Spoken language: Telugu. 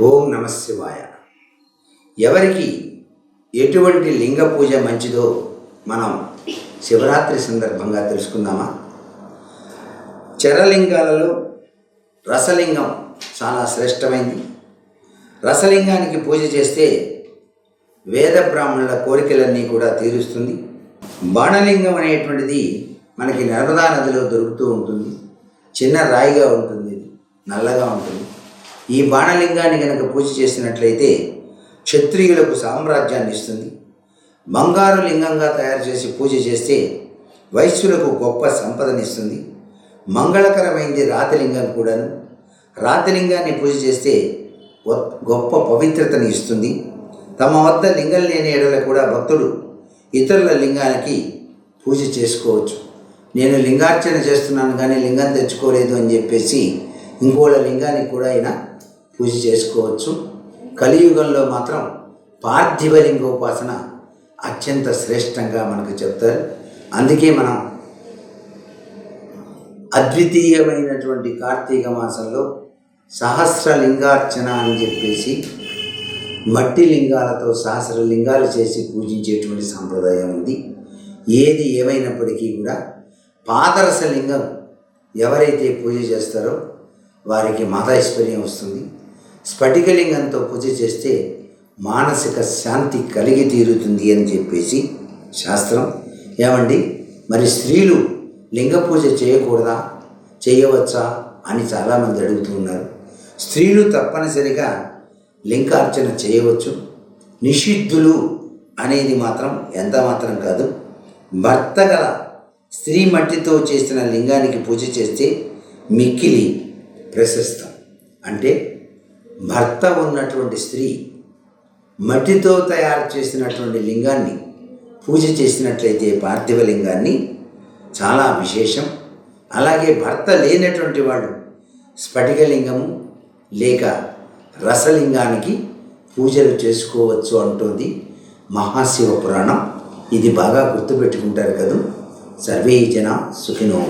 ఓం నమశివాయ ఎవరికి ఎటువంటి లింగ పూజ మంచిదో మనం శివరాత్రి సందర్భంగా తెలుసుకుందామా? చరలింగాలలో రసలింగం చాలా శ్రేష్టమైంది. రసలింగానికి పూజ చేస్తే వేద బ్రాహ్మణుల కోరికలన్నీ కూడా తీరుస్తుంది. బాణలింగం అనేటువంటిది మనకి నర్మదా నదిలో దొరుకుతూ ఉంటుంది. చిన్న రాయిగా ఉంటుంది. నల్లగా ఉంటుంది. ఈ బాణలింగాన్ని కనుక పూజ చేసినట్లయితే క్షత్రియులకు సామ్రాజ్యాన్ని ఇస్తుంది. బంగారు లింగంగా తయారు చేసి పూజ చేస్తే వైశ్యులకు గొప్ప సంపదనిస్తుంది మంగళకరమైంది రాతిలింగం కూడాను. రాతిలింగాన్ని పూజ చేస్తే గొ- గొప్ప పవిత్రతని ఇస్తుంది. తమ వద్ద లింగం లేని ఎడల కూడా భక్తుడు ఇతరుల లింగానికి పూజ చేసుకోవచ్చు. నేను లింగార్చన చేస్తున్నాను కానీ లింగం తెచ్చుకోలేదు అని చెప్పేసి ఇంకోళ్ళ లింగానికి కూడా ఆయన పూజ చేసుకోవచ్చు. కలియుగంలో మాత్రం పార్థివ లింగోపాసన అత్యంత శ్రేష్టంగా మనకు చెప్తారు. అందుకే మనం అద్వితీయమైనటువంటి కార్తీక మాసంలో సహస్ర లింగార్చన అని చెప్పేసి మట్టి లింగాలతో సహస్ర లింగాలు చేసి పూజించేటువంటి సాంప్రదాయం ఉంది. ఏది ఏమైనప్పటికీ కూడా పాదరస లింగం ఎవరైతే పూజ చేస్తారో వారికి మాతాైశ్వర్యం వస్తుంది. స్ఫటికలింగంతో పూజ చేస్తే మానసిక శాంతి కలిగి తీరుతుంది అని చెప్పేసి శాస్త్రం. ఏమండి? మరి స్త్రీలు లింగ పూజ చేయకూడదా? చేయవచ్చా? అని చాలామంది అడుగుతున్నారు స్త్రీలు తప్పనిసరిగా లింగార్చన చేయవచ్చు. నిషిద్ధులు అనేది మాత్రం ఎంత మాత్రం కాదు. భర్త గల స్త్రీ మట్టితో చేసిన లింగానికి పూజ చేస్తే మిక్కిలి ప్రశస్తం. అంటే భర్త ఉన్నటువంటి స్త్రీ మట్టితో తయారు చేసినటువంటి లింగాన్ని పూజ చేసినట్లయితే పార్థివ లింగాన్ని చాలా విశేషం. అలాగే భర్త లేనటువంటి వాడు స్ఫటికలింగము లేక రసలింగానికి పూజలు చేసుకోవచ్చు అంటోంది మహాశివ పురాణం. ఇది బాగా గుర్తుపెట్టుకుంటారు కదా. సర్వే జన సుఖినో